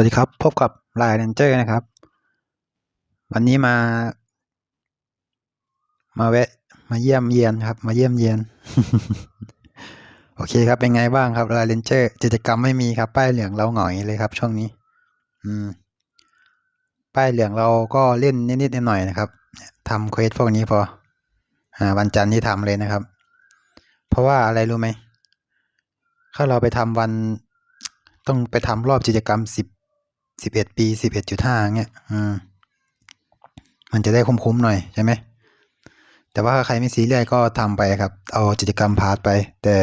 วัสดีครับพบกับลน์เรนเจอร์นะครับ วันนี้มา มาแวะ มาเยี่ยมเยียนครับ มาเยี่ยมเยียน โอเคครับเป็นไงบ้างครับลน์เรนเจอร์กิจกรรมไม่มีครับป้ายเหลืองเราหงอยเลยครับ ช่วงนี้ อืม ป้ายเหลืองเราก็เล่นนิดๆหน่อยๆนะครับทำเควสพวกนี้พอ อ่า วันจันทร์ที่ทำเลยนะครับ เพราะว่าอะไรรู้ไหมถ้าเราไปทำวันต้องไปทำรอบกิจกรรมสิบ สิบเอ็ดปีสิบเอ็ดจุดห้าเงี้ยอืมมันจะได้คุ้มๆหน่อยใช่ไหมแต่ว่าใครไม่ซีเรียสก็ทำไปครับ เอากิจกรรมพาร์ทไป แต่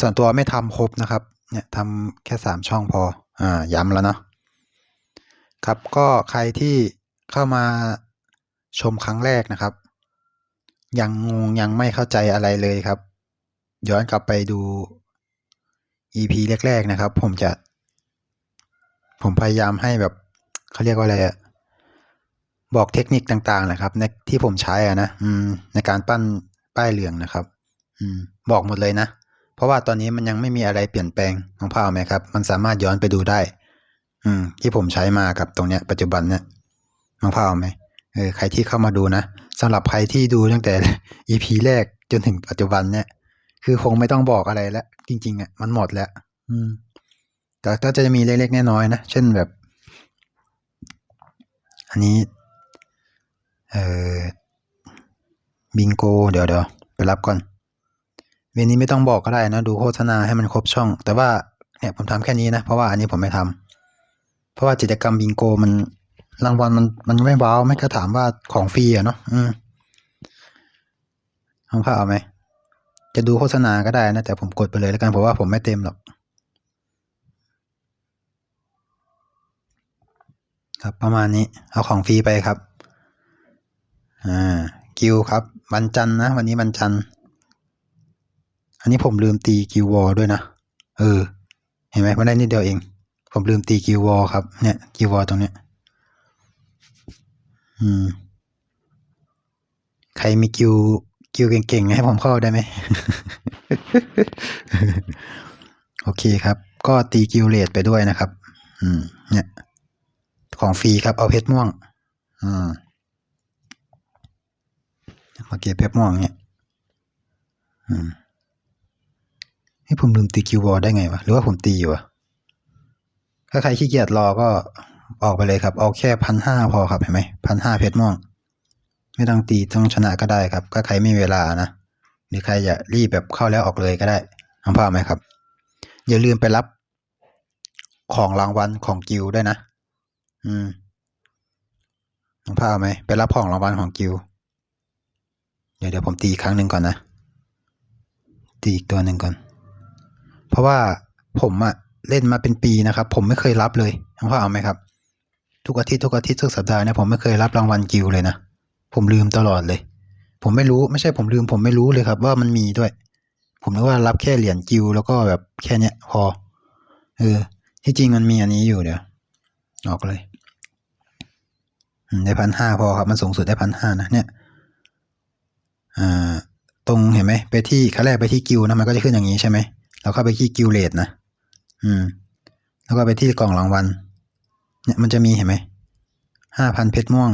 ส่วนตัวไม่ทำครบนะครับ เนี่ยทำแค่สามช่องพอ อ่า ย้ำแล้วเนาะครับก็ใครที่เข้ามาชมครั้งแรกนะครับ ยังงงยังไม่เข้าใจอะไรเลยครับ ย้อนกลับไปดู EP แรก ๆ นะครับ ผมจะ ผมพยายามให้แบบเขาเรียกว่าอะไรอะบอกเทคนิคต่างๆนะครับ ในที่ผมใช้อะนะอืม ในการปั้นป้ายเหลืองนะครับ อืม บอกหมดเลยนะ เพราะว่าตอนนี้มันยังไม่มีอะไรเปลี่ยนแปลงของภาพไหมครับ มันสามารถย้อนไปดูได้ อืม ที่ผมใช้มากับตรงเนี้ยปัจจุบันเนี่ยน้องภาพไหมเออใครที่เข้ามาดูนะสำหรับใครที่ดูตั้งแต่ EP แรกจนถึงปัจจุบันเนี่ย คือคงไม่ต้องบอกอะไรแล้วจริงๆอะมันหมดแล้ว อืม แต่ก็จะมีเล็กๆน้อยๆนะ เช่นแบบ อันนี้ เอ่อ บิงโก เดี๋ยวเดี๋ยวไปรับก่อนเวนนี้ไม่ต้องบอกก็ได้นะ ดูโฆษณาให้มันครบช่อง แต่ว่าเนี่ยผมทำแค่นี้นะ เพราะว่าอันนี้ผมไม่ทำเพราะว่ากิจกรรมบิงโกมันรางวัลมันมันไม่ว้าวไม่ก็ถามว่าของฟรีอะเนาะอืมเอาผ้าเอาไหมจะดูโฆษณาก็ได้นะ แต่ผมกดไปเลยแล้วกันเพราะว่าผมไม่เต็มหรอก ครับประมาณนี้เอาของฟรีไปครับอ่ากิวครับวันจันนะ วันนี้วันจันอันนี้ผมลืมตีกิววอลด้วยนะเออ เห็นไหมมันได้นิดเดียวเอง ผมลืมตีกิววอลครับเนี่ยกิววอลตรงเนี้ยอืม ใครมีกิวกิวเก่งๆให้ผมเข้าได้ไหมโอเคครับ ก็ตีกิวเลดไปด้วยนะครับ อืม เนี่ย ของฟรีครับเอาเพชรม่วงอืมมาเก็บเพชรม่วงเนี่ยอืมให้ผมลืมตีคิววอลได้ไงวะหรือว่าผมตีอยู่วะถ้าใครขี้เกียจรอก็ออกไปเลยครับ เอาแค่พันห้าพอครับเห็นไหมพันห้าเพชรม่วง ไม่ต้องตีต้องชนะก็ได้ครับก็ใครไม่มีเวลานะหรือใครจะรีบแบบเข้าแล้วออกเลยก็ได้ทำภาพไหมครับ อย่าลืมไปรับของรางวัลของกิลด้วยนะ อืมน้องพาเอาไหมไปรับของรางวัลของกิลเดี๋ยวเดี๋ยวผมตีอีกครั้งหนึ่งก่อนนะ ตีอีกตัวหนึ่งก่อน เพราะว่าผมอะเล่นมาเป็นปีนะครับ ผมไม่เคยรับเลยน้องพาเอาไหมครับ ทุกอาทิตย์ทุกอาทิตย์ทุกสัปดาห์เนี่ยผมไม่เคยรับรางวัลกิลเลยนะผมลืมตลอดเลย ผมไม่รู้ไม่ใช่ผมลืม ผมไม่รู้เลยครับ ว่ามันมีด้วย ผมนึกว่ารับแค่เหรียญกิลแล้วก็แบบแค่เนี้ยพอเออที่จริงมันมีอันนี้อยู่เดี๋ยวออกเลย ได้พันห้าพอครับ มันสูงสุดได้พันห้านะเนี่ยอ่าตรงเห็นไหมไปที่ขั้นแรกไปที่กิวนะมันก็จะขึ้นอย่างนี้ใช่ไหมเราเข้าไปที่กิวเลดนะอืม แล้วก็ไปที่กล่องรางวัลเนี่ยมันจะมีเห็นไหมห้าพันเพชรม่วง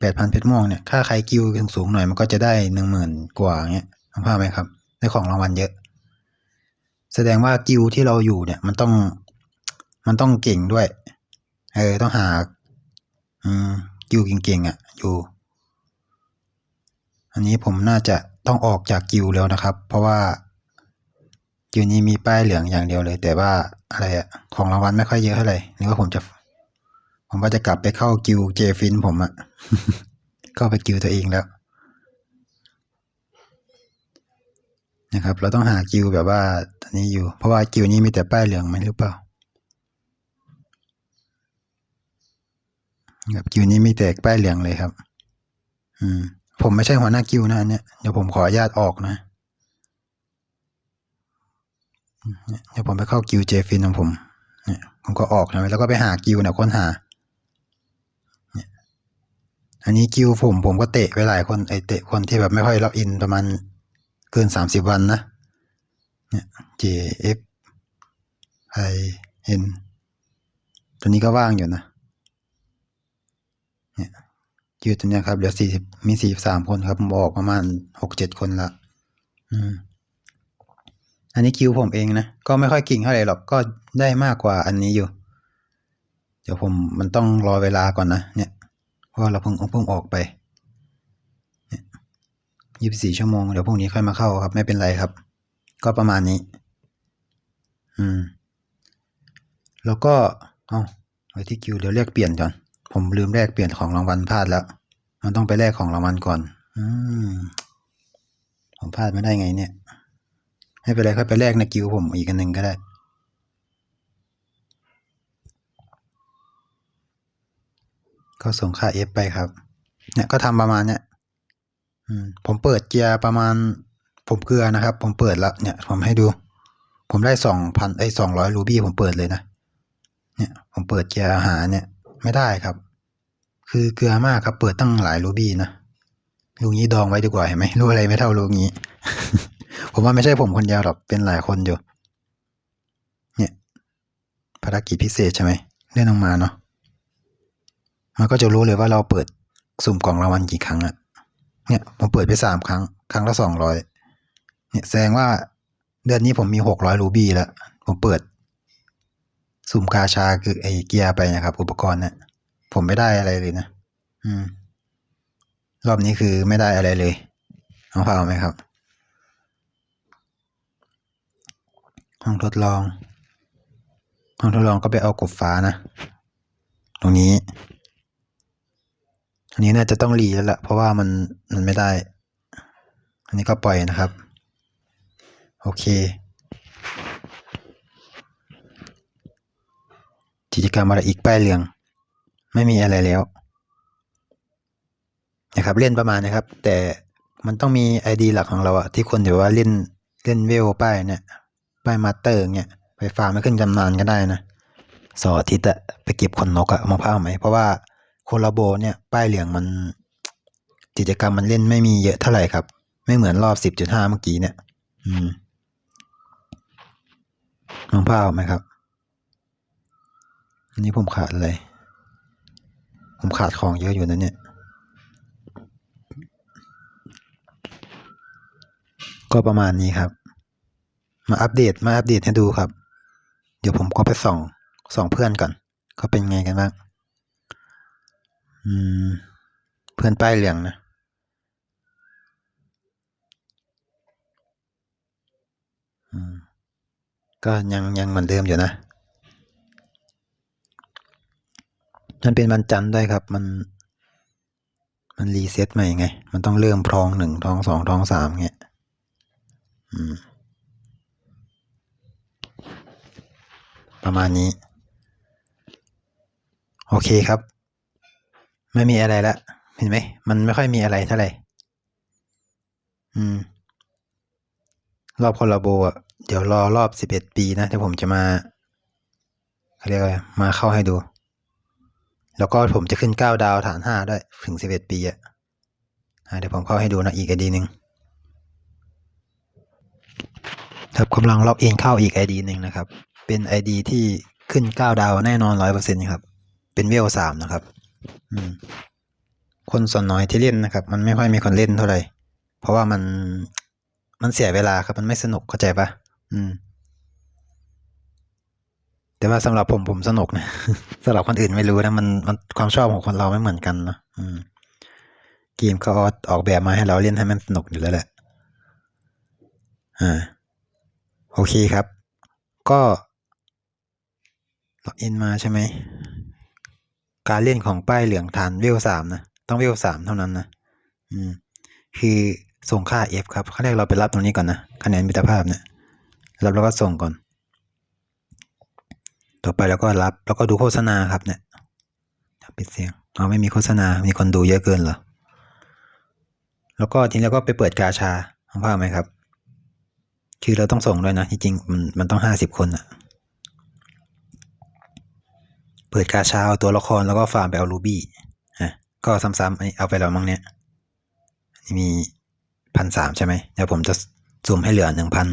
แปดพันเพชรม่วงเนี่ยค่าใครกิวสูงหน่อยมันก็จะได้หนึ่งหมื่นกว่าเงี้ยทำภาพไหมครับได้ของรางวัลเยอะ แสดงว่ากิวที่เราอยู่เนี่ย มันต้องมันต้องเก่งด้วย เออต้องหา อืม วเก่งๆอะอยู่ อันนี้ผมน่าจะต้องออกจากกิวแล้วนะครับ เพราะว่ากิวนี้มีป้ายเหลืองอย่างเดียวเลย แต่ว่าอะไรอะของรางวัลไม่ค่อยเยอะเท่าไหร่หรือว่าผมจะ ผมว่าจะกลับไปเข้ากิวเจฟินผมอะก็ไปกิวตัวเองแล้วนะครับ เราต้องหากิวแบบว่าตอนนี้อยู่ เพราะว่ากิวนี้มีแต่ป้ายเหลืองไหมหรือเปล่า ครับกิวนี้มีแต่ป้ายเหลืองเลยครับ อืม ผมไม่ใช่หัวหน้ากิวนะอันเนี้ยเดี๋ยวผมขออนุญาตออกนะเดี๋ยวผมไปเข้ากิวเจฟินของผมเนี่ยผมก็ออกนะแล้วก็ไปหากิวเนี่ยค้นหาเนี่ยอันนี้กิวผมผมก็เตะไปหลายคนไอเตะคนที่แบบไม่ค่อยล็อกอินประมาณเกินสามสิบวันนะเนี่ย J F I N ตอนนี้ก็ว่างอยู่นะ เนี่ยคิวตัวเนี้ยครับเหลือสี่สิบมีสี่สามคนครับผมออกประมาณหกเจ็ดคนละ อืม อันนี้คิวผมเองนะก็ไม่ค่อยกิ่งเท่าไหร่หรอกก็ได้มากกว่าอันนี้อยู่ เดี๋ยวผมมันต้องรอเวลาก่อนนะเนี่ยเพราะเราเพิ่งเพิ่งออกไปยี่สิบสี่ชั่วโมงเดี๋ยวพรุ่งนี้ค่อยมาเข้าครับ ไม่เป็นไรครับ ก็ประมาณนี้ อืม แล้วก็ เอาไว้ที่คิวเดี๋ยวเรียกเปลี่ยนก่อน ผมลืมแลกเปลี่ยนของรางวัลพลาดแล้ว มันต้องไปแลกของรางวัลก่อน อืมผมพลาดไม่ได้ไงเนี่ยไม่เป็นไรค่อยไปแลกในกิวผมอีกอันหนึ่งก็ได้ก็ส่งค่า F ไปครับ เนี่ยก็ทำประมาณเนี้ยอืมผมเปิดเกียร์ประมาณ ผมเกลือนะครับ ผมเปิดแล้วเนี่ย ผมให้ดู ผมได้สองพันไอ้สองร้อยรูบี้ผมเปิดเลยนะ เนี่ย ผมเปิดเกียร์หาเนี่ย ไม่ได้ครับ คือเกลือมากครับ เปิดตั้งหลายรูบี้นะลูกนี้ดองไว้ดีกว่าเห็นไหมรู้อะไรไม่เท่าลูกนี้ ผมว่าไม่ใช่ผมคนเดียวหรอกเป็นหลายคนอยู่ เนี่ยภารกิจพิเศษใช่ไหมเล่นออกมาเนาะมันก็จะรู้เลยว่าเราเปิดสุ่มกล่องรางวัลกี่ครั้งอะเนี่ยผมเปิดไปสามครั้ง ครั้งละสองร้อยเนี่ยแสดงว่าเดือนนี้ผมมีหกร้อยรูบี้แล้วผมเปิด สุ่มกาชาคือไอเกียร์ไปนะครับ อุปกรณ์เนี่ยผมไม่ได้อะไรเลยนะอืม รอบนี้คือไม่ได้อะไรเลยน้องพาไหมครับ ห้องทดลอง ห้องทดลองก็ไปเอากบฟ้านะตรงนี้อันนี้น่าจะต้องรีแล้วล่ะเพราะว่ามันมันไม่ได้ อันนี้ก็ปล่อยนะครับ โอเค กิจกรรมอะไรอีกป้ายเหลือง ไม่มีอะไรแล้ว นะครับเล่นประมาณนะครับ แต่มันต้องมีไอดีหลักของเราอะที่คนเดี๋ยวว่าเล่นเล่นเวลป้ายเนี่ยป้ายมาสเตอร์เนี่ยไปฟาร์มไม่ขึ้นจำนานก็ได้นะสอทิตอะไปเก็บขนนกอะมองภาพไหม เพราะว่าโคลาโบเนี่ยป้ายเหลืองมันกิจกรรมมันเล่นไม่มีเยอะเท่าไหร่ครับ ไม่เหมือนรอบสิบจุดห้าเมื่อกี้เนี่ย อืมมองภาพไหมครับ อันนี้ผมขาดอะไร ผมขาดของเยอะอยู่นะเนี่ย ก็ประมาณนี้ครับ มาอัปเดตมาอัปเดตให้ดูครับ เดี๋ยวผมก็ไปส่องส่องเพื่อนก่อนเขาเป็นไงกันบ้างอืม เพื่อนป้ายเหลืองนะก็ยังยังเหมือนเดิมอยู่นะ มันเป็นวันจันทร์ด้วยครับ มัน มันรีเซ็ตใหม่ไง มันต้องเริ่มทองหนึ่งทองสองทองสามเงี้ยอืมประมาณนี้ โอเคครับ ไม่มีอะไรละเห็นไหม มันไม่ค่อยมีอะไรเท่าไหร่อืม รอบคอลลาโบอะ เดี๋ยวรอรอบสิบเอ็ดปีนะเดี๋ยวผมจะมาเขาเรียกว่ามาเข้าให้ดู แล้วก็ผมจะขึ้นเก้าดาวฐานห้าด้วย ถึงสิบเอ็ดปีอะเดี๋ยวผมเข้าให้ดูนะอีกไอดีหนึ่งครับกำลังล็อกอินเข้าอีกไอดีหนึ่งนะครับ เป็นไอดีที่ขึ้นเก้าดาวแน่นอนร้อยเปอร์เซ็นต์ครับ เป็นเวลสามนะครับ อืมคนส่วนน้อยที่เล่นนะครับ มันไม่ค่อยมีคนเล่นเท่าไหร่ เพราะว่ามันมันเสียเวลาครับ มันไม่สนุกเข้าใจปะอืม แต่ว่าสำหรับผมผมสนุกนะสำหรับคนอื่นไม่รู้นะมันมันความชอบของคนเราไม่เหมือนกันเนอะอืมเกมเขาออกแบบมาให้เราเล่นให้มันสนุกอยู่แล้วแหละอ่าโอเคครับ ก็ล็อกอินมาใช่ไหมการเล่นของป้ายเหลืองฐานเวลสามนะต้องเวลสามเท่านั้นนะอืมคือส่งค่า F ครับขั้นแรกเราไปรับตรงนี้ก่อนนะคะแนนมิตรภาพเนี่ยรับแล้วก็ส่งก่อน ต่อไปแล้วก็รับ แล้วก็ดูโฆษณาครับเนี่ยปิดเสียงเอาไม่มีโฆษณา มีคนดูเยอะเกินเหรอ แล้วก็ทีนี้เราก็ไปเปิดกาชาของภาพไหมครับ คือเราต้องส่งด้วยนะ จริงมันมันต้องห้าสิบคนอะเปิดกาชาเอาตัวละครแล้วก็ฟาร์มไปเอารูบี้อะก็ซ้ำๆอันนี้เอาไปแล้วมั้งเนี่ยนี่มีพันสามใช่ไหมเดี๋ยวผมจะซูมให้เหลือหนึ่งพัน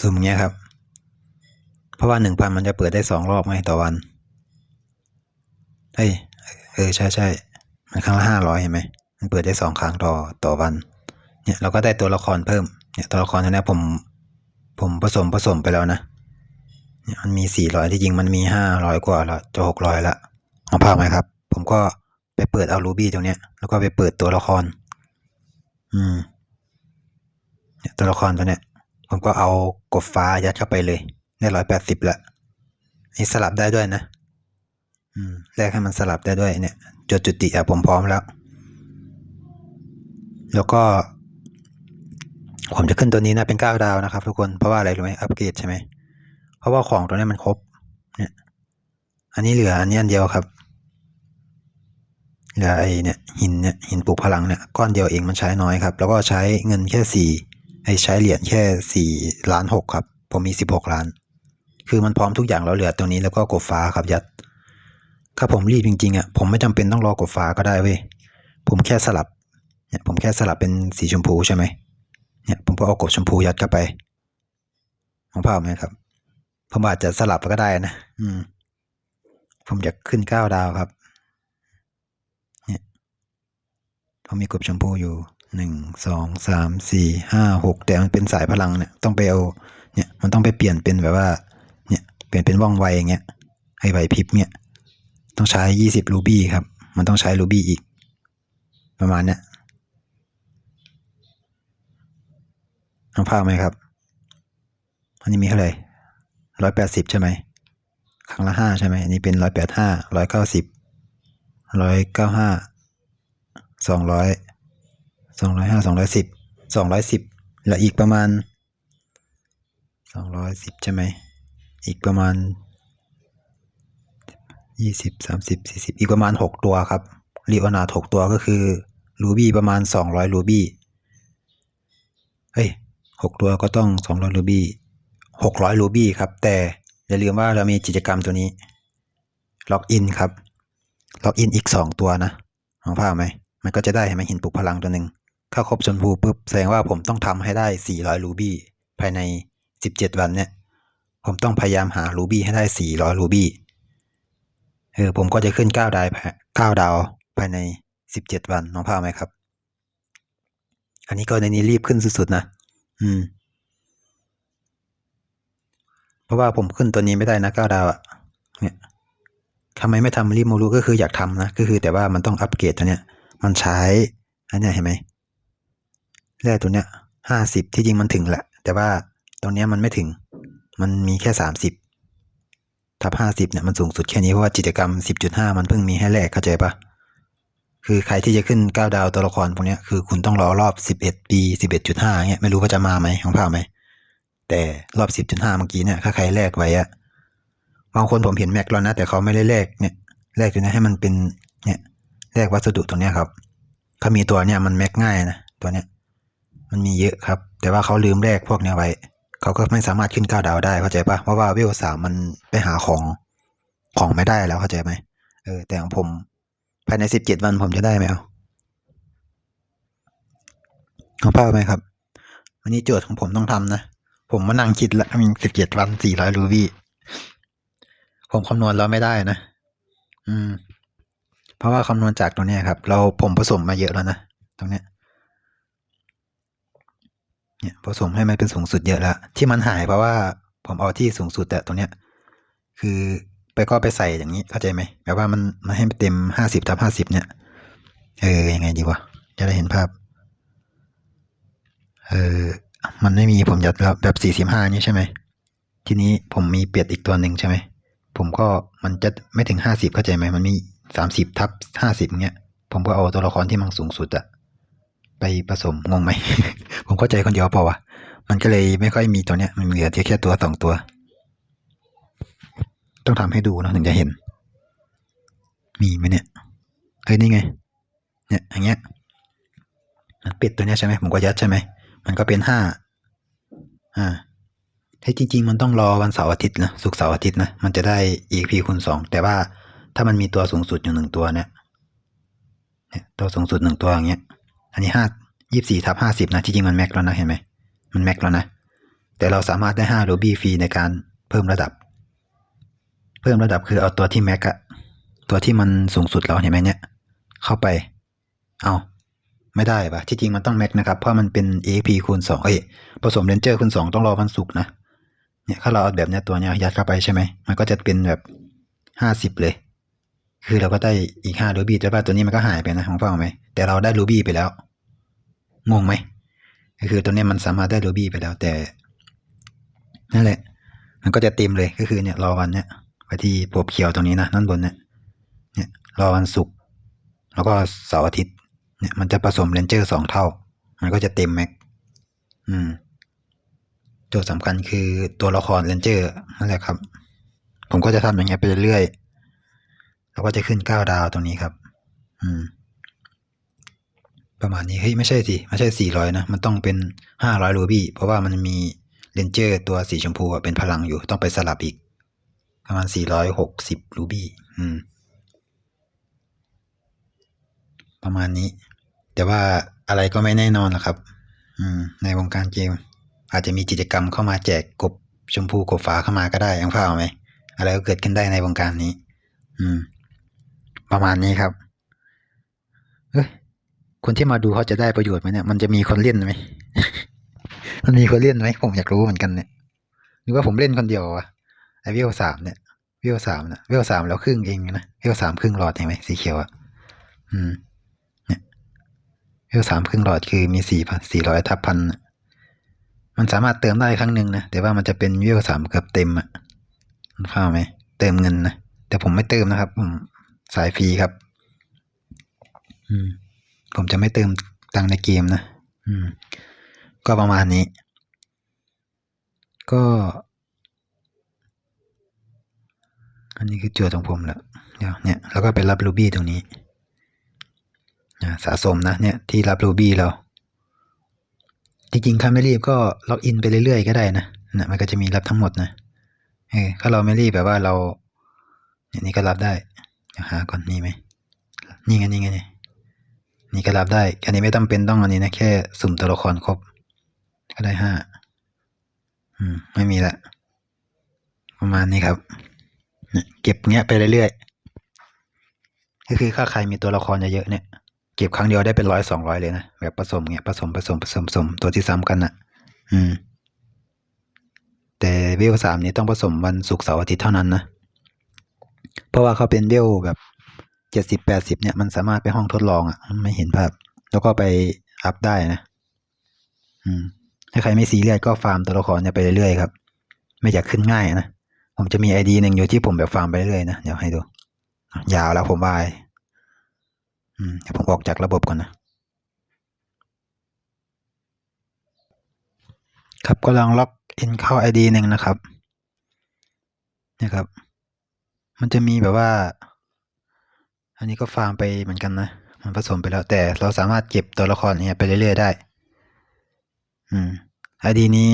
ซูมอย่างเงี้ยครับ เพราะว่าหนึ่งพันมันจะเปิดได้สองรอบไงต่อวัน เฮ้ย เออ ใช่ใช่ มันครั้งละห้าร้อยเห็นไหม มันเปิดได้สองครั้งต่อต่อวัน เนี่ยเราก็ได้ตัวละครเพิ่ม เนี่ยตัวละครตัวนี้ผม ผมผสมผสมไปแล้วนะ เนี่ยมันมีสี่ร้อยที่จริงมันมีห้าร้อยกว่าแล้วจะหกร้อยละเอาภาพไหมครับ ผมก็ไปเปิดเอารูบี้ตรงเนี้ย แล้วก็ไปเปิดตัวละคร อืม เนี่ยตัวละครตัวเนี้ย ผมก็เอากบฟ้ายัดเข้าไปเลย ได้ร้อยแปดสิบละนี่สลับได้ด้วยนะ อืมแลกให้มันสลับได้ด้วยเนี่ยจดจุติอะผมพร้อมแล้ว แล้วก็ ผมจะขึ้นตัวนี้นะเป็นเก้าดาวนะครับ ทุกคนเพราะว่าอะไรรู้ไหมอัปเกรดใช่ไหมเพราะว่าของตัวนี้มันครบ เนี่ย อันนี้เหลืออันนี้อันเดียวครับเหลือไอ้เนี่ยหินเนี่ยหินปลูกพลังเนี่ยก้อนเดียวเองมันใช้น้อยครับ แล้วก็ใช้เงินแค่สี่ไอ้ใช้เหรียญแค่สี่ล้านหกครับ ผมมีสิบหกล้าน คือมันพร้อมทุกอย่างแล้วเหลือตัวนี้แล้วก็กบฟ้าครับยัด ถ้าผมรีบจริงๆอะผมไม่จำเป็นต้องรอกบฟ้าก็ได้เว้ยผมแค่สลับเนี่ยผมแค่สลับเป็นสีชมพูใช่ไหมเนี่ยผมก็เอากบชมพูยัดเข้าไปของภาพไหมครับ ผมอาจจะสลับก็ได้นะอืม ผมอยากขึ้นเก้าดาวครับ เนี่ยผมมีกบชมพูอยู่หนึ่งสองสามสี่ห้าหกแต่มันเป็นสายพลังเนี่ยต้องไปเอาเนี่ยมันต้องไปเปลี่ยนเป็นแบบว่า เปลี่ยนเป็นว่องไวอย่างเงี้ยให้ไหวพริบเนี่ยต้องใช้ยี่สิบรูบี้ครับ มันต้องใช้รูบี้อีก ประมาณเนี้ยเอาภาพไหมครับ อันนี้มีเท่าไหร่ร้อยแปดสิบใช่ไหมครั้งละห้าใช่ไหมอันนี้เป็นร้อยแปดห้าร้อยเก้าสิบร้อยเก้าห้าสองร้อยสองร้อยห้าสองร้อยสิบสองร้อยสิบแล้วอีกประมาณสองร้อยสิบใช่ไหม อีกประมาณยี่สิบสามสิบสี่สิบอีกประมาณหกตัวครับรีโอนาหกตัวก็คือรูบี้ประมาณสองร้อยรูบี้เฮ้ยหกตัวก็ต้องสองร้อยรูบี้หกร้อยรูบี้ครับ แต่อย่าลืมว่าเรามีกิจกรรมตัวนี้ ล็อกอินครับ ล็อกอินอีกสองตัวนะมองภาพไหม มันก็จะได้เห็นไหมหินปลุกพลังตัวหนึ่งถ้าครบชมพูปุ๊บแสดงว่าผมต้องทำให้ได้สี่ร้อยรูบี้ภายในสิบเจ็ดวันเนี่ย ผมต้องพยายามหารูบี้ให้ได้สี่ร้อยรูบี้เออผมก็จะขึ้นเก้าดาวเก้าดาวภายในสิบเจ็ดวันน้องภาพไหมครับ อันนี้ก็ในนี้รีบขึ้นสุดๆนะ อืม เพราะว่าผมขึ้นตัวนี้ไม่ได้นะเก้าดาวอะ่ะ เนี่ยทำไมไม่ทำรีบโมรูก็คืออยากทำนะ ก็คือแต่ว่ามันต้องอัปเกรดตัวเนี้ย มันใช้ อันเนี้ยเห็นไหมแร่ตัวเนี้ยห้าสิบที่จริงมันถึงแหละ แต่ว่าตรงเนี้ยมันไม่ถึง มันมีแค่สามสิบทับห้าสิบเนี่ยมันสูงสุดแค่นี้เพราะว่ากิจกรรมสิบจุดห้ามันเพิ่งมีให้แลกเข้าใจปะคือใครที่จะขึ้นเก้าดาวตัวละครพวกเนี้ยคือคุณต้องรอรอบสิบเอ็ดปีสิบเอ็ดจุดห้าเงี้ยไม่รู้ว่าจะมาไหมของภาไหม แต่รอบสิบจุดห้าเมื่อกี้เนี่ยถ้าใครแลกไว้อะบางคนผมเห็นแม็กแล้วนะ แต่เขาไม่ได้แลกเนี่ยแลกอยู่นะให้มันเป็นเนี่ยแลกวัสดุตรงเนี้ยครับเขามีตัวเนี่ยมันแม็กง่ายนะตัวเนี้ยมันมีเยอะครับ แต่ว่าเขาลืมแลกพวกเนี้ยไว้ เขาก็ไม่สามารถขึ้นเก้าดาวได้เข้าใจปะเพราะว่าเวสามมันไปหาของของไม่ได้แล้วเข้าใจไหมเออ แต่ของผม ภายในสิบเจ็ดวันผมจะได้ไหมเอาเอาภาพไหมครับวันนี้โจทย์ของผมต้องทำนะผมมานั่งคิดล้วมีสิบเจ็ดวันสี่ร้อยรูบี้ผมคำนวณแล้วไม่ได้นะ อืม เพราะว่าคำนวณจากตรงนี้ครับ เราผมผสมมาเยอะแล้วนะ ตรงเนี้ย เนี่ยผสมให้มันเป็นสูงสุดเยอะแล้วที่มันหายเพราะว่าผมเอาที่สูงสุดแต่ตรงเนี้ยคือไปก็ไปใส่อย่างนี้เข้าใจไหมแบบว่ามันมันให้เต็มห้าสิบทับห้าสิบเนี่ยเออยังไงดีวะจะได้เห็นภาพเออมันไม่มีผมยัดแบบสี่สิบห้านี่ใช่ไหมทีนี้ผมมีเป็ดอีกตัวหนึ่งใช่ไหมผมก็มันจะไม่ถึงห้าสิบเข้าใจไหมมันมีสามสิบทับห้าสิบเงี้ยผมก็เอาตัวละครที่มันสูงสุดอะ ไปผสมงงไหม ผมเข้าใจคนเดียวเปล่าวะ มันก็เลยไม่ค่อยมีตัวเนี้ย มันเหลือแค่ตัวสองตัว ต้องทำให้ดูเนะถึงจะเห็น มีไหมเนี่ยเฮ้ยนี่ไง เนี่ยอย่างเงี้ย มันเป็ดตัวเนี้ยใช่ไหมผมก็ยัดใช่ไหม มันก็เป็นห้า อ่าที่จริงๆ มันต้องรอวันเสาร์อาทิตย์นะศุกร์เสาร์อาทิตย์นะ มันจะได้ EP คูณสองแต่ว่าถ้ามันมีตัวสูงสุดอยู่หนึ่งตัวเนี่ย เนี่ย ตัวสูงสุดหนึ่งตัวอย่างเงี้ย อันนี้ห้ายี่สี่ทับห้าสิบนะที่จริงมันแม็กแล้วนะเห็นไหมมันแม็กแล้วนะ แต่เราสามารถได้ห้าโรบี้ฟรีในการเพิ่มระดับ เพิ่มระดับคือเอาตัวที่แม็กอะตัวที่มันสูงสุดแล้วเห็นไหมเนี่ย เข้าไป เอาไม่ได้ปะที่จริงมันต้องแม็กนะครับ เพราะมันเป็น EXP คูณสองเอ้ยผสมเรนเจอร์คูณสองต้องรอวันศุกนะเนี่ยถ้าเราเอาแบบเนี้ยตัวเนี้ยยัดเข้าไปใช่ไหมมันก็จะเป็นแบบห้าสิบเลย คือเราก็ได้อีกห้ารูบี้แต่ว่าตัวนี้มันก็หายไปนะของเปล่าไหมแต่เราได้รูบี้ไปแล้ว งงไหมก็คือตัวนี้มันสามารถได้รูบี้ไปแล้วแต่นั่นแหละ มันก็จะเต็มเลยก็คือเนี่ยรอวันเนี้ยไปที่ปบเขียวตรงนี้นะนั่นบนเนี่ยเนี่ยรอวันศุกร์แล้วก็เสาร์อาทิตย์เนี่ยมันจะผสมเรนเจอร์สองเท่า มันก็จะเต็มแม็กอืมโจทย์สำคัญคือตัวละครเรนเจอร์นั่นแหละครับ ผมก็จะทำอย่างเงี้ยไปเรื่อยแล้วก็จะขึ้นเก้าดาวตรงนี้ครับ อืม ประมาณนี้เฮ้ยไม่ใช่สิไม่ใช่สี่ร้อยนะ มันต้องเป็นห้าร้อยรูบี้เพราะว่ามันมีเรนเจอร์ตัวสีชมพูเป็นพลังอยู่ต้องไปสลับอีก ประมาณสี่ร้อยหกสิบรูบี้อืม ประมาณนี้ แต่ว่าอะไรก็ไม่แน่นอนหรอกครับ อืม ในวงการเกม อาจจะมีกิจกรรมเข้ามาแจกกบชมพูกบฟ้าเข้ามาก็ได้ยังเปล่าไหมอะไรก็เกิดขึ้นได้ในวงการนี้ อืม ประมาณนี้ครับ เอ้ย คนที่มาดูเขาจะได้ประโยชน์ไหมเนี่ยมันจะมีคนเล่นไหมมันมีคนเล่นไหมผมอยากรู้เหมือนกันเนี่ยหรือว่าผมเล่นคนเดียววะไอวิวสามเนี่ยวิวสามนะวิวสามแล้วครึ่งเองนะวิวสามครึ่งหลอดเห็นไหมสีเขียวอะอืมเนี่ยวิวสามครึ่งหลอดคือมีสี่พันสี่ร้อยทับพันน่ะมันสามารถเติมได้ครั้งหนึ่งนะแต่ว่ามันจะเป็นวิวสามเกือบเต็มอะมันเข้าไหมเติมเงินนะแต่ผมไม่เติมนะครับผมสายฟรีครับ อืม ผมจะไม่เติมตังในเกมนะ อืม ก็ประมาณนี้ ก็ อันนี้คือโจทย์ของผมแหละเดี๋ยวเนี่ยแล้วก็ไปรับรูบี้ตรงนี้สะสมนะเนี่ยที่รับรูบี้เราจริงๆถ้าไม่รีบก็ล็อกอินไปเรื่อยๆก็ได้นะนะมันก็จะมีรับทั้งหมดนะเออถ้าเราไม่รีบแบบว่าเราเนี่ยนี่ก็รับได้เดี๋ยวหาก่อนนี่ไหมนี่ไงนี่ไงนี่ นี่ก็รับได้ อันนี้ไม่ต้องเป็นต้องอันนี้นะ แค่สุ่มตัวละครครบ ก็ได้ห้าอืม ไม่มีละ ประมาณนี้ครับเก็บเงี้ยไปเรื่อยๆก็คือถ้าใครมีตัวละครเยอะๆเนี่ยเก็บครั้งเดียวได้เป็นร้อยสองร้อยเลยนะแบบผสมเงี้ยผสมผสมผสมผสมตัวที่ซ้ำกันนะ่ะ อืม แต่เวลสามนี้ต้องผสมวันศุกร์เสาร์อาทิตย์เท่านั้นนะเพราะว่าเขาเป็นเวลแบบ จ็ดสิบแปดสิบเนี่ยมันสามารถไปห้องทดลองอะ่ะมันไม่เห็นภาพ แล้วก็ไปอัพได้นะอืมถ้าใครไม่ซีเรียสก็ฟาร์มตัวละครเนี่ยไปเรื่อยๆครับ ไม่อยากขึ้นง่ายนะผมจะมีไอดีหนึ่งอยู่ที่ผมแบบฟาร์มไปเรื่อยๆนะเดี๋ยวให้ดู ยาวแล้วผมบายอืมเดี๋ยวผมออกจากระบบก่อนนะครับก็ลองล็อกอินเข้าไอดีหนึ่งนะครับนะครับ มันจะมีแบบว่า อันนี้ก็ฟาร์มไปเหมือนกันนะ มันผสมไปแล้ว แต่เราสามารถเก็บตัวละครเนี้ยไปเรื่อยๆได้ อืมไอดีนี้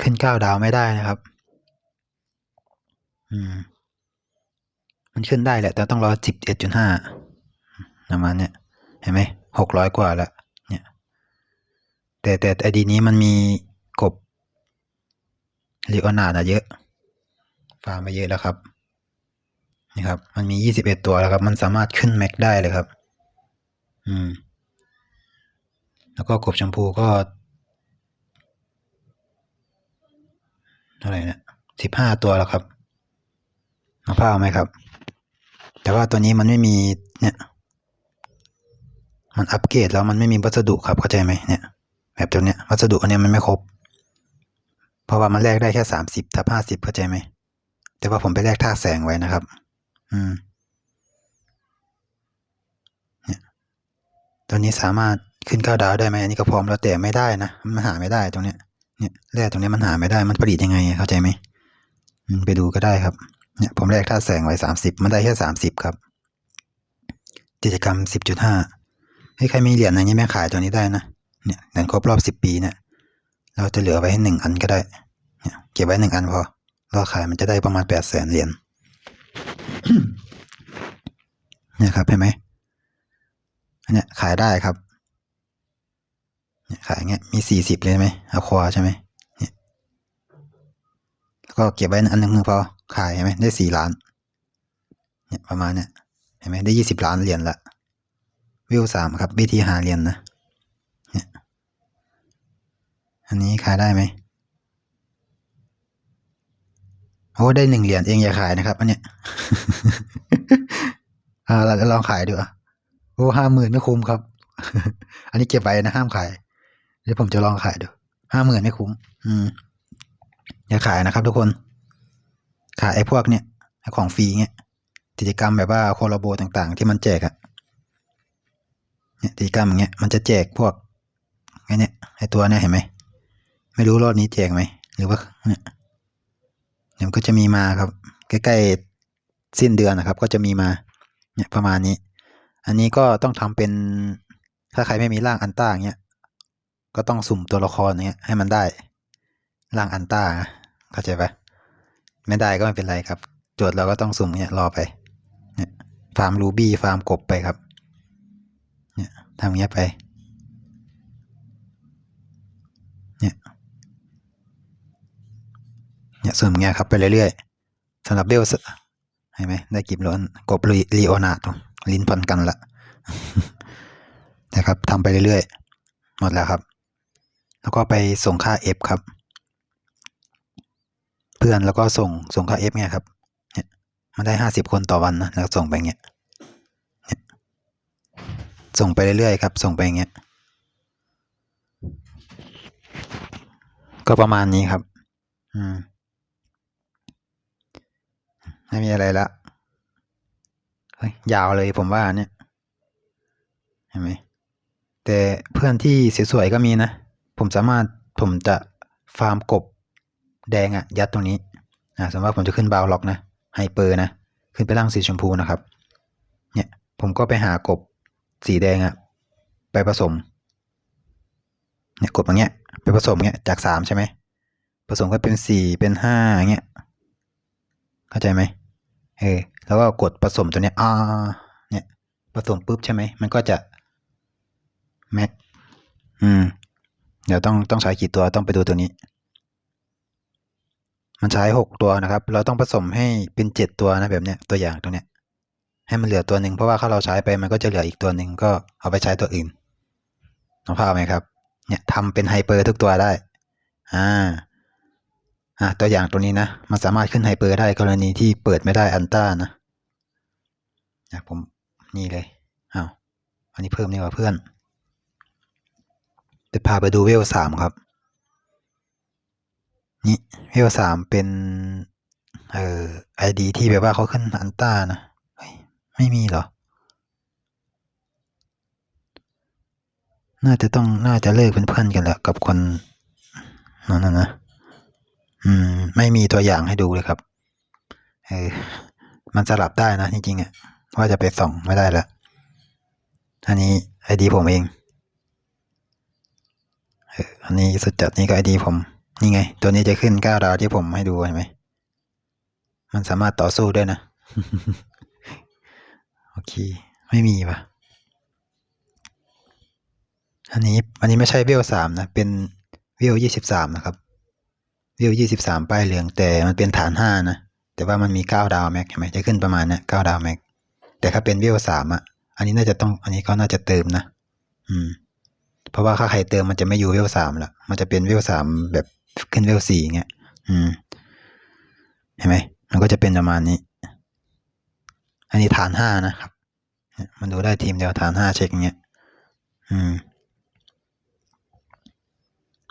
ขึ้นเก้าดาวไม่ได้นะครับ อืม มันขึ้นได้แหละ แต่ต้องรอสิบเอ็ดจุดห้าประมาณเนี้ยเห็นไหมหกร้อยกว่าแล้วเนี่ย แต่แต่ไอดีนี้มันมีกบลิโอนาดเยอะ ฟาร์มไปเยอะแล้วครับ นี่ครับ มันมียี่สิบเอ็ดตัวแล้วครับ มันสามารถขึ้นแม็กได้เลยครับ อืม แล้วก็กบชมพูก็เท่าไหร่นะสิบห้าตัวแล้วครับเอาผ้าไหมครับ แต่ว่าตัวนี้มันไม่มีเนี่ย มันอัปเกรดแล้วมันไม่มีวัสดุครับเข้าใจไหมเนี่ย แบบตัวเนี้ยวัสดุอันเนี้ยมันไม่ครบ เพราะว่ามันแลกได้แค่สามสิบทับห้าสิบเข้าใจไหมแต่ว่าผมไปแลกท่าแสงไว้นะครับ อืมเนี่ยตัวนี้สามารถขึ้นเก้าดาวได้ไหมอันนี้ก็พร้อมแล้วแต่ไม่ได้นะมันหาไม่ได้ตรงเนี้ยเนี่ยแร่ตรงนี้มันหาไม่ได้มันผลิตยังไงเข้าใจไหมไปดูก็ได้ครับเนี่ยผมแลกท่าแสงไว้สามสิบมันได้แค่สามสิบครับ กิจกรรมสิบจุดห้าเฮ้ใครมีเหรียญอย่างนี้แม่ขายตัวนี้ได้นะเนี่ยเหรียญครบรอบสิบปีเนี่ยเราจะเหลือไว้ให้หนึ่งอันก็ได้เนี่ยเก็บไว้หนึ่งอันพอรอขายมันจะได้ประมาณแปดแสนเหรียญ เนี่ยครับเห็นไหมอันเนี้ยขายได้ครับเนี่ยขายเงี้ยมีสี่สิบเลยไหมเอาควาใช่ไหมเนี่ยแล้วก็เก็บไว้อันหนึ่งพอขายเห็นไหมได้สี่ล้านเนี่ยประมาณเนี่ยเห็นไหมได้ยี่สิบล้านเหรียญละวิวสามครับวิธีหาเหรียญนะเนี่ยอันนี้ขายได้ไหม โอ้ได้หนึ่งเหรียญเองอย่าขายนะครับอันเนี้ยอ่าเราลองขายดูอะโอ้ห้าหมื่นไม่คุ้มครับ อันนี้เก็บไว้นะห้ามขายเดี๋ยวผมจะลองขายดูห้าหมื่นไม่คุ้ม อืม อย่าขายนะครับ ทุกคน ขายไอ้พวกเนี้ยไอ้ของฟรีเงี้ยกิจกรรมแบบว่าโคลาโบต่างๆ ที่มันแจกอะเนี่ยกิจกรรมอย่างเงี้ยมันจะแจกพวกไอ้เนี่ยไอ้ตัวเนี้ยเห็นไหมไม่รู้รอบนี้แจกไหมหรือว่าเนี่ย เดี๋ยมันก็จะมีมาครับ ใกล้ๆสิ้นเดือนนะครับ ก็จะมีมาเนี่ยประมาณนี้ อันนี้ก็ต้องทำเป็นถ้าใครไม่มีร่างอันต้าอย่างเงี้ยก็ต้องสุ่มตัวละครเงี้ยให้มันได้ร่างอันต้าเข้าใจปะไม่ได้ก็ไม่เป็นไรครับ โจทย์เราก็ต้องสุ่มเนี่ยรอไปเนี่ยฟาร์มรูบี้ฟาร์มกบไปครับ เนี่ยทำอย่างเงี้ยไป เนี่ย เนี่ยสุ่มเงี้ยครับไปเรื่อยๆสำหรับเบลส์เห็นไหมได้กิบล้นกบลีโอนาร์ดลิ้นพันกันละนะครับทำไปเรื่อยๆ หมดแล้วครับ แล้วก็ไปส่งค่า F ครับ เพื่อนแล้วก็ส่งส่งค่า F เนี่ยครับเนี่ยมันได้ห้าสิบคนต่อวันนะแล้วส่งไปเงี้ยเนี่ยส่งไปเรื่อยๆครับ ส่งไปอย่างเงี้ย ก็ประมาณนี้ครับ อืม ไม่มีอะไรละยาวเลยผมว่าเนี่ย เห็นไหมแต่เพื่อนที่สวยๆก็มีนะ ผมสามารถผมจะฟาร์มกบแดงอะยัดตรงนี้อ่าสมมติว่าผมจะขึ้นบาวล็อกนะไฮเปอร์นะ ขึ้นไปร่างสีชมพูนะครับ เนี่ยผมก็ไปหากบสีแดงอะไปผสมเนี่ยกบอย่างเงี้ยไปผสมเงี้ยจากสามใช่ไหมผสมก็เป็นสี่เป็นห้าอย่างเงี้ยเข้าใจไหม เออแล้วก็กดผสมตัวเนี้ยอ่าเนี่ยผสมปุ๊บใช่ไหมมันก็จะแม็กอืม เดี๋ยวต้องต้องใช้กี่ตัวต้องไปดูตัวนี้ มันใช้หกตัวนะครับ เราต้องผสมให้เป็นเจ็ดตัวนะแบบเนี้ยตัวอย่างตรงเนี้ย ให้มันเหลือตัวหนึ่งเพราะว่าถ้าเราใช้ไปมันก็จะเหลืออีกตัวหนึ่งก็เอาไปใช้ตัวอื่นน้องภาพไหมครับ เนี่ยทำเป็นไฮเปอร์ทุกตัวได้ อ่า อ่าตัวอย่างตัวนี้นะ มันสามารถขึ้นไฮเปอร์ได้กรณีที่เปิดไม่ได้อันต้านะอะผมนี่เลยอ้าวอันนี้เพิ่มนี่ว่าเพื่อนจะพาไปดูเวลสามครับ นี่เวลสามเป็นเอ่อไอดีที่แบบว่าเขาขึ้นอันต้านะไม่มีเหรอ น่าจะต้องน่าจะเลิกเป็นเพื่อนกันแล้วกับคนนั่นนะนะ อืม ไม่มีตัวอย่างให้ดูเลยครับ เออ มันสลับได้นะจริงๆอะว่าจะไปส่องไม่ได้ละอันนี้ไอดีผมเองเอออันนี้สุดจัดนี่ก็ไอดีผม นี่ไง ตัวนี้จะขึ้นก้าดาวที่ผมให้ดูเห็นไหม มันสามารถต่อสู้ด้วยนะ โอเค ไม่มีปะอันนี้ อันนี้ไม่ใช่เวลสามนะ เป็นเวลยี่สิบสามนะครับ เวยี่สิบสามป้ายเหลืองแต่มันเป็นฐานห้านะ แต่ว่ามันมีเก้าดาวแม็กเห็นไหมจะขึ้นประมาณเนี้ยเก้าดาวแม็กแต่ถ้าเป็นเวสามอะ อันนี้น่าจะต้อง อันนี้เขาน่าจะเติมนะ อืม เพราะว่าถ้าใครเติมมันจะไม่อยู่เวสามละมันจะเป็นเวสามแบบขึ้นเวสี่เงี้ย อืม เห็นไหม มันก็จะเป็นประมาณนี้ อันนี้ฐานห้านะครับ มันดูได้ทีมเดียวฐานห้าเช็คเงี้ย อืม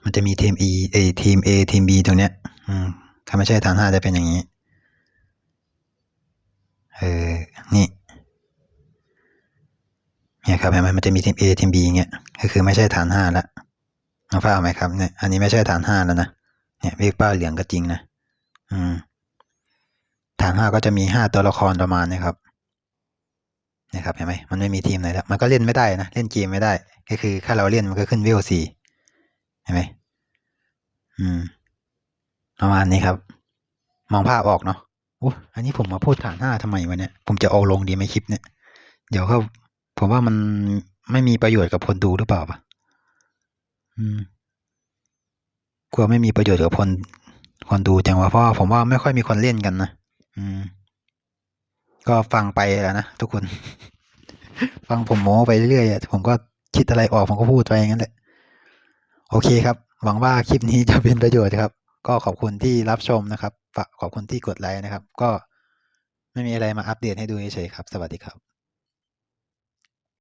มันจะมีทีม E เอทีม A ทีม B ตรงเนี้ย อืมถ้าไม่ใช่ฐานห้าจะเป็นอย่างนี้ เออ นี่ เนี่ยครับเห็นไหมมันจะมีทีม A ทีม B อย่างเงี้ย ก็คือไม่ใช่ฐานห้าละน้องฟ้าเอาไหมครับ เนี่ย อันนี้ไม่ใช่ฐานห้าแล้วนะ เนี่ยเรียกป้าเหลืองก็จริงนะ อืม ฐานห้าก็จะมีห้าตัวละครประมาณนี้ครับเนี่ยครับเห็นไหมมันไม่มีทีมไหนแล้ว มันก็เล่นไม่ได้นะ เล่นเกมไม่ได้ ก็คือถ้าเราเล่นมันก็ขึ้นเวลสี่เห็นไหม อืมประมาณนี้ครับ มองภาพออกเนาะโอ้อันนี้ผมมาพูดฐานห้าทำไมวะเนี่ย ผมจะเอาลงดีไหมคลิปเนี่ย เดี๋ยวเขาผมว่ามันไม่มีประโยชน์กับคนดูหรือเปล่าปะอืมกลัวไม่มีประโยชน์กับคนคนดูจังวะเพราะผมว่าไม่ค่อยมีคนเล่นกันนะอืม ก็ฟังไปแล้วนะทุกคน ฟังผมโม้ไปเรื่อยๆผมก็คิดอะไรออกผมก็พูดไปอย่างนั้นแหละ โอเคครับ หวังว่าคลิปนี้จะเป็นประโยชน์ครับ ก็ขอบคุณที่รับชมนะครับขอบคุณที่กดไลค์นะครับ ก็ไม่มีอะไรมาอัปเดตให้ดูเฉยๆครับ สวัสดีครับ